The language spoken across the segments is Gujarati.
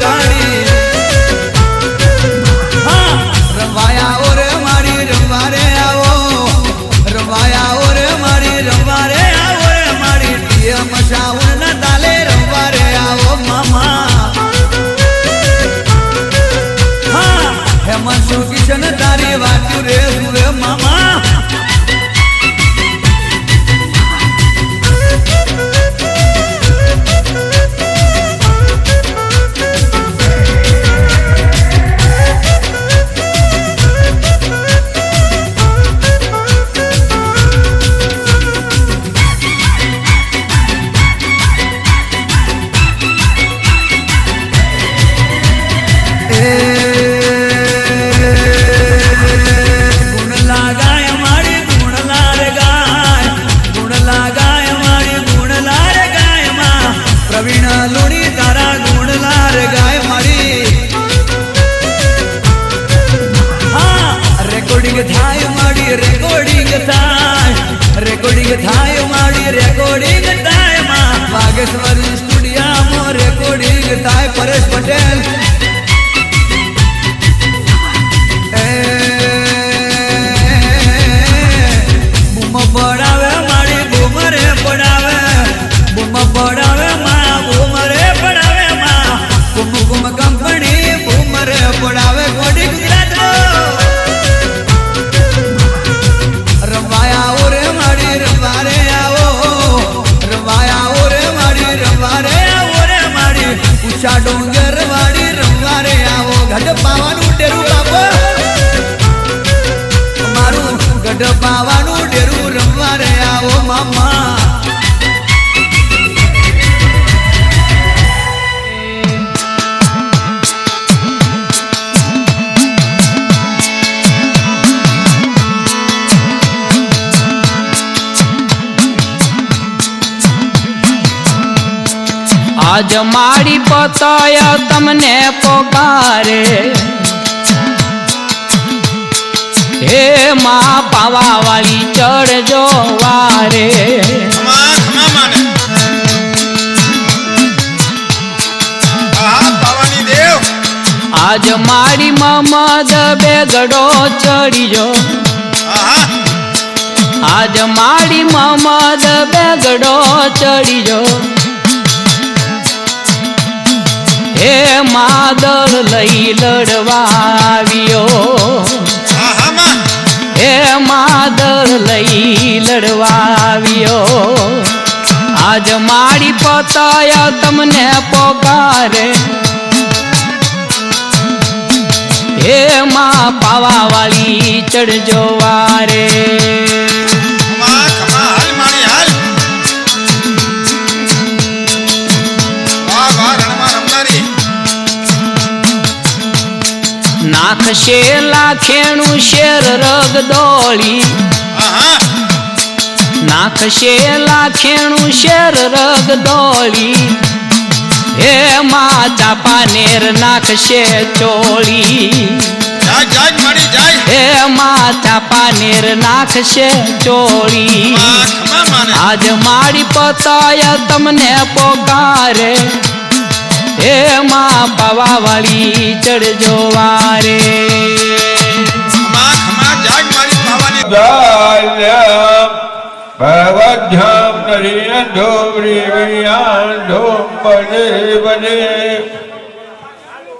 કાળી હા રવાયા રેકોર્ડિંગ થાયમાં. વાગેશ્વરી સ્ટુડિયામાં રેકોર્ડિંગ થાય. પરેશ પટેલ આજ મારી પતાય તમને પોકારે. હે માં પાવા વાળી ચડજો વારે આજ મારી મમદ બેગડો ચડીજો આજ મારી મમદ બેગડો ચડીજો માદળ લઈ લડવા આવ્યો હે માદળ લઈ લડવાવ્યો. આજ મારી પતાયા તમને પોકારે. હે માં પાવા વાળી ચડજો વારે. નાખશે લાખેણું શેર રગ દોળી. નાખશે લાખેણું શેર રગ દોળી. હે માં ચાપાનેર નાખશે ચોળી. હે માતા પાનેર નાખશે ચોળી. આજ મારી પતાય તમને પોકારે. હે માં પાવા વાળી ચડજો વારે ભવધ્યમ નરીન ધોરી વિયાન ધોમ બને બને.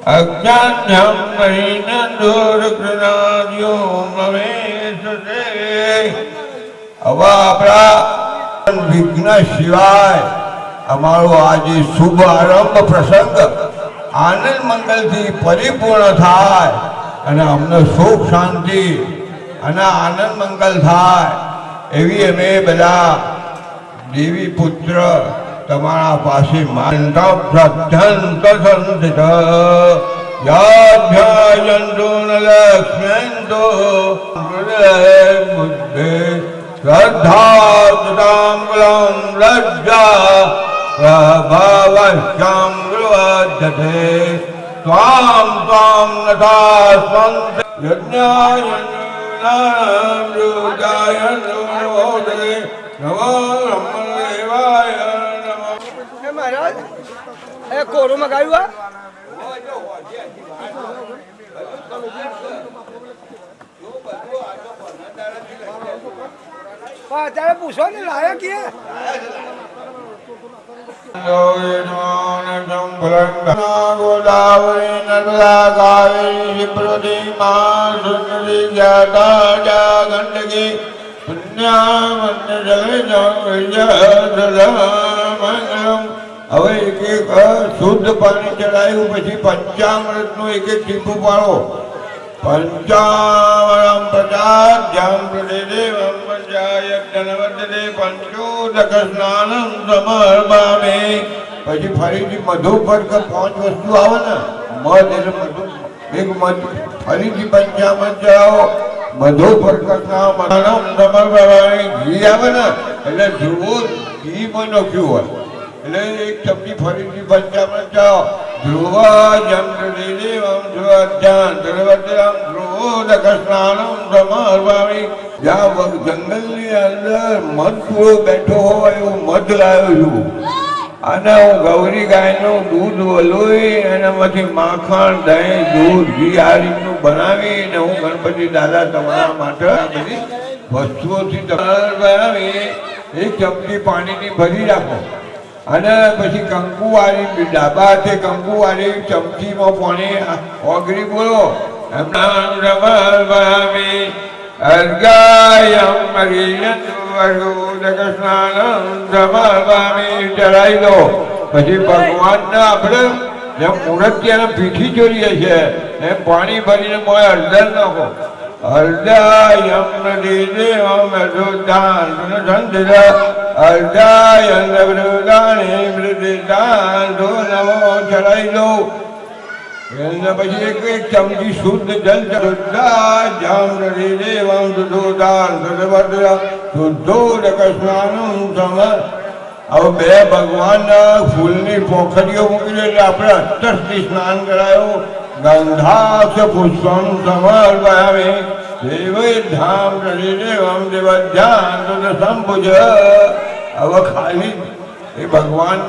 અજ્ઞાન્યમ નરીન દૂર કૃણાદ્યો મમેશતે હવે આપણા વિઘ્ન સિવાય અમારો આજે શુભ આરંભ પ્રસંગ આનંદ મંગલથી પરિપૂર્ણ થાય અને અમને સુખ શાંતિ અને આનંદ મંગલ થાય એવી અમે બધા દેવી પુત્ર તમારા પાસે માનતા શ્રદ્ધંત ન લક્ષ્મ્યન્તો હૃદય બુદ્ધે શ્રદ્ધા લજ્જા. ત્વામ નથા સ્વંત યજ્ઞાય રુદાય નમોદરે નમો બ્રહ્મદેવાય નમઃ એ મહારાજ એ કોરું મગાવ્યું આ અત્યારે પૂછો ને લાયો કે હવે એક એક શુદ્ધ પાણી ચડાયું પછી પંચામૃતનું એક એક ટીપું પાડો. પંચામૃતમ પ્રજાભ્યામ પ્રતિદેવમ પંચાય ધનવદતે પંચોદક સ્નાન સમર્પામે પછી ફરીથી મધુ પર પાંચ વસ્તુ આવે ને, મધ એટલે મધુ એક મધ ફરીથી પંચામૃત ચડાવો. મધુ પર સ્નાન સમર્પામે. ઘી આવે ને, એટલે ધ્રુવો ઘી પણ નાખ્યું હોય. એટલે એક ચમચી ફરીથી પંચામૃત ચડાવો. ધ્રુવ જમ દેવમ ધ્રુવોદક જ્યાં જંગલની અંદર મધ બેઠો હોય એવું મધ લાવ્યો છું. અને હું ગૌરી ગાયનું દૂધ વલોઈ એનામાંથી માખણ, દહીં, દૂધ, ઘી આ રીતનું બનાવીને હું ગણપતિ દાદા તમારા માટે આ બધી વસ્તુઓથી બનાવી એક ચમચી પાણીની ભરી રાખો. અને પછી કંકુવાળી ડાબા હાથે કંકુવાળી ચમચીમાં પાણી ઓગળી બોલો. રમરવામી અર્ગાયમ સ્નાનમ રમરવામી ચડાઈ દો. પછી ભગવાનના આપણે જેમ મૂર્તિયાને પીઠી ચોરીએ છે એમ પાણી ભરીને મોય હળદર નાખો. હૃદયમ દેવમ રુદાન સંધર હૃદયમ વૃદાને વૃદાન ધો નમો ચડાઈ દો એના પછી એક એક ચમચી શુદ્ધ જલ શુદ્ધા જામ દેવમ દુધોદાન સદવર્ધા શુદ્ધોદક સમર હવે બે ભગવાનના ફૂલની પોખરીઓ મૂકી દે એટલે આપણે અત્તરથી સ્નાન કરાયો ગંધાસ પુષ્પમ આવે દેવે ધામ દેવમ દેવધ્યાન સંભુજ હવે ખાલી એ ભગવાન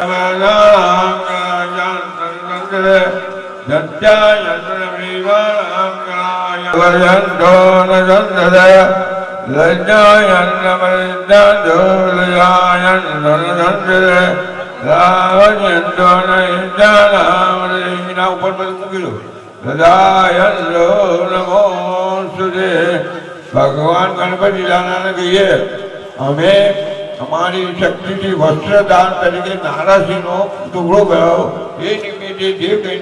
ઉપર મૂકેલું નમો સુદે ભગવાન ગણપતિ દાદાને કહીએ અમે અમારી શક્તિથી વસ્ત્રદાન તરીકે નારાસીનો ટુકડો ગયો. એ નિમિત્તે જે કંઈ